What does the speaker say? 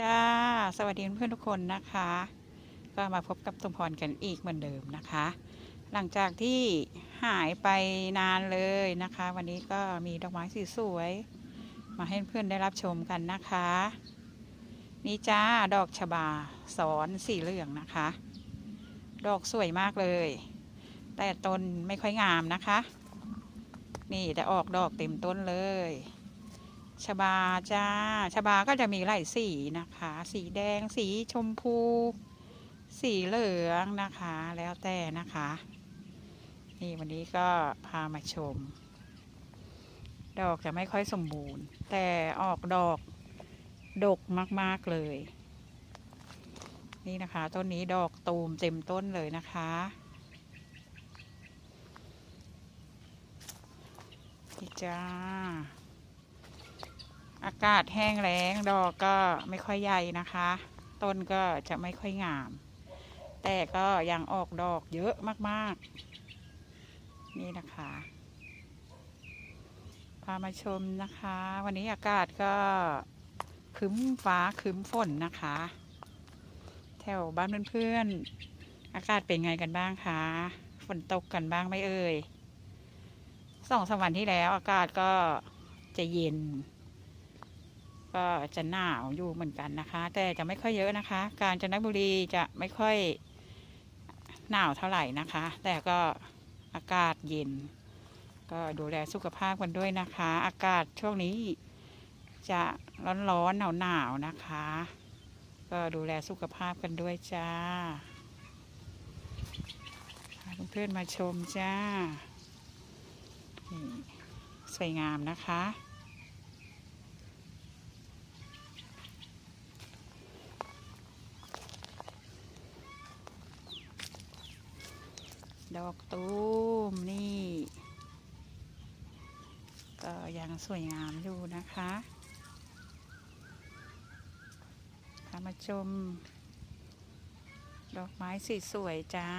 จ้า สวัสดีเพื่อนทุกคนนะคะ ก็มาพบกับสมพรกันอีกเหมือนเดิมนะคะ หลังจากที่หายไปนานเลยนะคะ วันนี้ก็มีดอกไม้สีสวย มาให้เพื่อนได้รับชมกันนะคะ นี่จ้าดอกชบาสอนสีเหลืองนะคะ ดอกสวยมากเลย แต่ต้นไม่ค่อยงามนะคะ นี่แต่ออกดอกเต็มต้นเลย ชบาจ้าชบาก็จะมีหลายสีนะคะ สีแดงสีชมพู สีเหลืองนะคะ แล้วแต่นะคะ นี่วันนี้ก็พามาชม ดอกจะไม่ค่อยสมบูรณ์ แต่ออกดอกดกมากๆเลย นี่นะคะต้นนี้ดอกตูมเต็มต้นเลยนะคะนี่จ้า อากาศแห้งแล้งดอกก็ไม่ค่อยใหญ่นะคะ ต้นก็จะไม่ค่อยงาม แต่ก็ยังออกดอกเยอะมากๆ นี่นะคะ พามาชมนะคะ วันนี้อากาศก็คึ้มฟ้าคึ้มฝนนะคะ แถวบ้านเพื่อนๆอากาศเป็นไงกันบ้างคะฝนตกกันบ้างไหมเอ่ยสองสามวันที่แล้วอากาศก็จะเย็น ก็จะหนาวอยู่เหมือนกันนะคะ แต่จะไม่ค่อยเยอะนะคะ กาญจนบุรีจะไม่ค่อยหนาวเท่าไหร่นะคะ แต่ก็อากาศเย็น ก็ดูแลสุขภาพกันด้วยนะคะ อากาศช่วงนี้จะร้อนๆหนาวๆนะคะ ก็ดูแลสุขภาพกันด้วยจ้าเพื่อนๆมาชมจ้า สวยงามนะคะ ดอกตูมนี่ ก็ยังสวยงามอยู่นะคะพามาชม ดอกไม้สีสวยจ้า